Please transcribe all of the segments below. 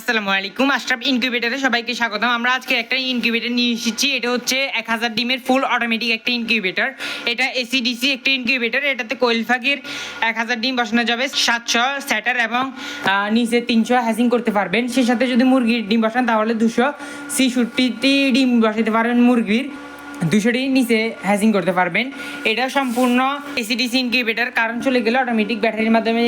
আসসালামু আলাইকুম। আশরাফ ইনকিউবেটারে সবাইকে স্বাগতম। আমরা আজকে একটা ইনকিউবেটার নিয়ে এসেছি। এটা হচ্ছে এক হাজার ডিমের ফুল অটোমেটিক একটা ইনকিউবেটার এটা এসিডিসি একটা ইনকিউবেটার এটাতে কোয়েল ফাঁকির এক হাজার ডিম বসানো যাবে। সাতশো স্যাটার এবং নিচে তিনশো হ্যাসিং করতে পারবেন। সেই সাথে যদি মুরগির ডিম বসান, তাহলে দুশো ছিষট্টিটি ডিম বসাতে পারবেন মুরগির। দুশোটি নিচে হ্যাজিং করতে পারবেন। এটা সম্পূর্ণ এসিডি এসিডিসি ইনকিউবেটার কারণ চলে গেলে অটোমেটিক ব্যাটারির মাধ্যমে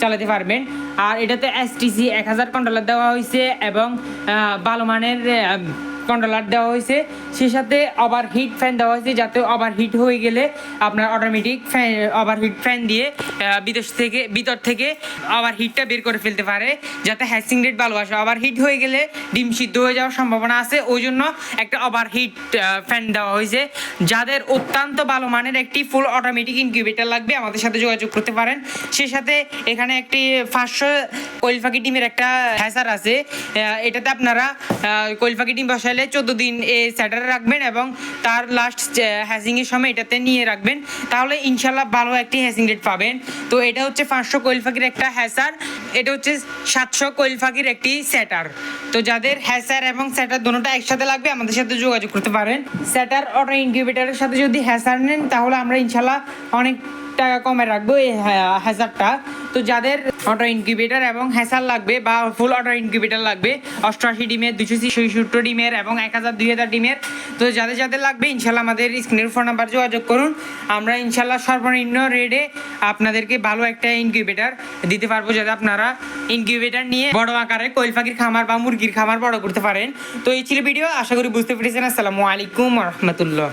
চালাতে পারবেন। আর এটাতে এসটিসি এক হাজার কন্ট্রোলার দেওয়া হয়েছে এবং ভালো মানের কন্ট্রোলার দেওয়া হয়েছে। সেই সাথে ওভার হিট ফ্যান দেওয়া হয়েছে, যাতে ওভার হিট হয়ে গেলে আপনার automatic fan over heat fan দিয়ে বিদেশ থেকে, ভিতর থেকে ওভার হিটটা বের করে ফেলতে পারে, যাতে হ্যাসিং রেট ভালো আসে। ওভার হিট হয়ে গেলে ডিম সিদ্ধ হয়ে যাওয়ার সম্ভাবনা আছে, ওই জন্য একটা ওভার হিট ফ্যান দেওয়া হয়েছে। যাদের অত্যন্ত ভালো মানের একটি ফুল অটোমেটিক ইনকিউবেটার লাগবে, আমাদের সাথে যোগাযোগ করতে পারেন। সেই সাথে এখানে একটি পাঁচশো কোয়েল পাখি ডিমের একটা হ্যাসার আছে এটাতে আপনারা কোয়েল পাখি ডিম বসাইলে চোদ্দ দিন এ স্যাটারে রাখবেন এবং তার লাস্ট হ্যাসিংয়ের সময় এটাতে নিয়ে রাখবেন। তাহলে ইনশাল্লাহ ভালো একটি হ্যাসিং রেট পাবেন। তো এটা হচ্ছে পাঁচশো কোয়েল পাখির একটা হ্যাসার এটা হচ্ছে সাতশো কোয়েল পাখির একটি স্যাটার। তো যাদের হ্যাসার এবং স্যাটার দুটোটা একসাথে লাগবে, আমাদের সাথে যোগাযোগ করতে পারেন। স্যাটার অটো ইনকিউবেটারের সাথে যদি হ্যাসার নেন, তাহলে আমরা ইনশাল্লাহ অনেক টাকা কমে রাখব এই, হ্যা- হ্যাসারটা তো যাদের অটো ইনকিউবেটার এবং হ্যাসার লাগবে বা ফুল অটো ইনকিউবেটার লাগবে, অষ্টআশি ডিমের দুশো ছেষট্টি ডিমের এবং এক হাজার, দুই হাজার ডিমের, তো যাদের যাদের লাগবে, ইনশাল্লাহ আমাদের স্ক্রিনের ফোন নাম্বার যোগাযোগ করুন। আমরা ইনশাল্লাহ সর্বনিম্ন রেটে আপনাদেরকে ভালো একটা ইনকিউবেটার দিতে পারব, যাতে আপনারা ইনকিউবেটার নিয়ে বড় আকারে কোয়েল পাখির খামার বা মুরগির খামার বড় করতে পারেন। তো এই ছিল ভিডিও আশা করি বুঝতে পেরেছেন। আসসালামু আলাইকুম রহমতুল্লাহ।